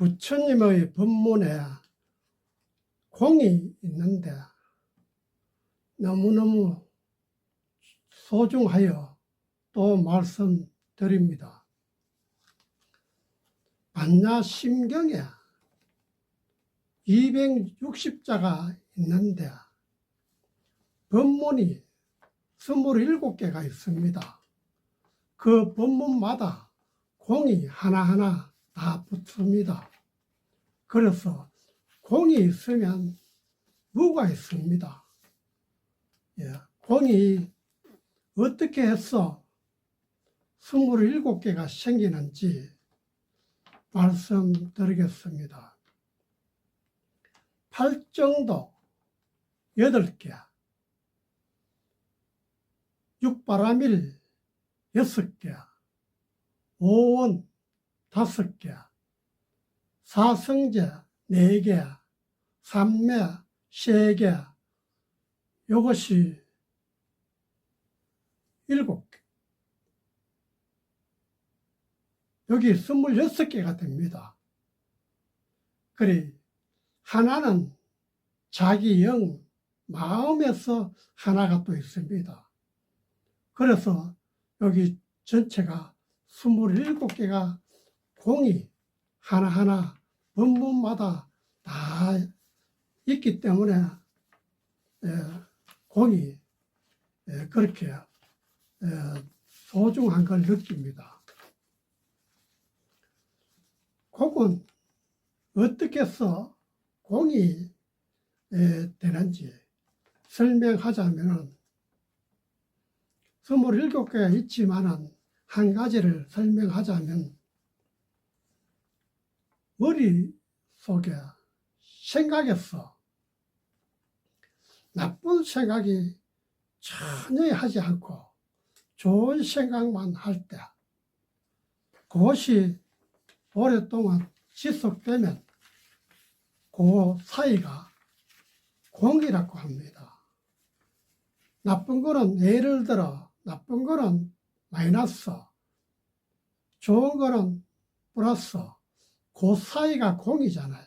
부처님의 법문에 공이 있는데 너무너무 소중하여 또 말씀드립니다. 반야심경에 260자가 있는데 법문이 27개가 있습니다. 그 법문마다 공이 하나하나 다 붙습니다. 그래서 공이 있으면 무가 있습니다. 예, 공이 어떻게 해서 27개가 생기는지 말씀드리겠습니다. 팔정도 8개, 육바라밀 6개, 오 원 5개, 사성제 4개, 삼매 3개, 이것이 7개. 여기 26개가 됩니다. 그래, 하나는 자기 영, 마음에서 하나가 또 있습니다. 그래서 여기 전체가 27개가 공이 하나하나 본문마다 다 있기 때문에 예, 공이 예, 그렇게 예, 소중한 걸 느낍니다. 곡은 어떻게 해서 공이 예, 되는지 설명하자면 27개가 있지만은 한 가지를 설명하자면 머릿속에 생각에서 나쁜 생각이 전혀 하지 않고 좋은 생각만 할 때 그것이 오랫동안 지속되면 그 사이가 공이라고 합니다. 나쁜 거는 예를 들어 나쁜 거는 마이너스, 좋은 거는 플러스, 그 사이가 공이잖아요.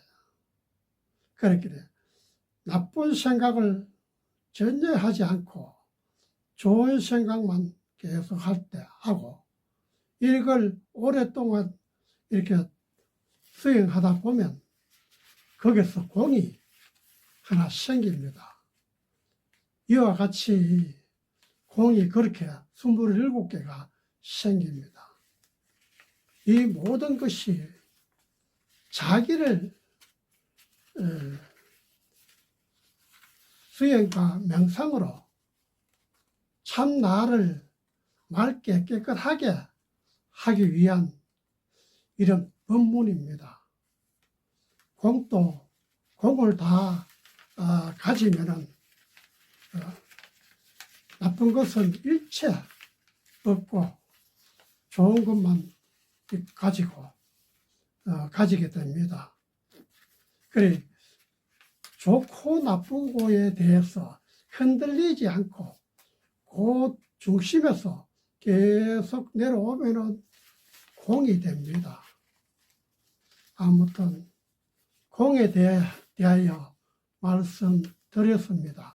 그렇게 돼. 나쁜 생각을 전혀 하지 않고 좋은 생각만 계속 할 때 하고 이걸 오랫동안 이렇게 수행하다 보면 거기서 공이 하나 생깁니다. 이와 같이 공이 그렇게 27개가 생깁니다. 이 모든 것이 자기를 어, 수행과 명상으로 참 나를 맑게 깨끗하게 하기 위한 이런 법문입니다. 공도 공을 다 어, 가지면은 어, 나쁜 것은 일체 없고 좋은 것만 가지고 어, 가지게 됩니다. 그래 좋고 나쁜 거에 대해서 흔들리지 않고 그 중심에서 계속 내려오면은 공이 됩니다. 아무튼 공에 대하여 말씀드렸습니다.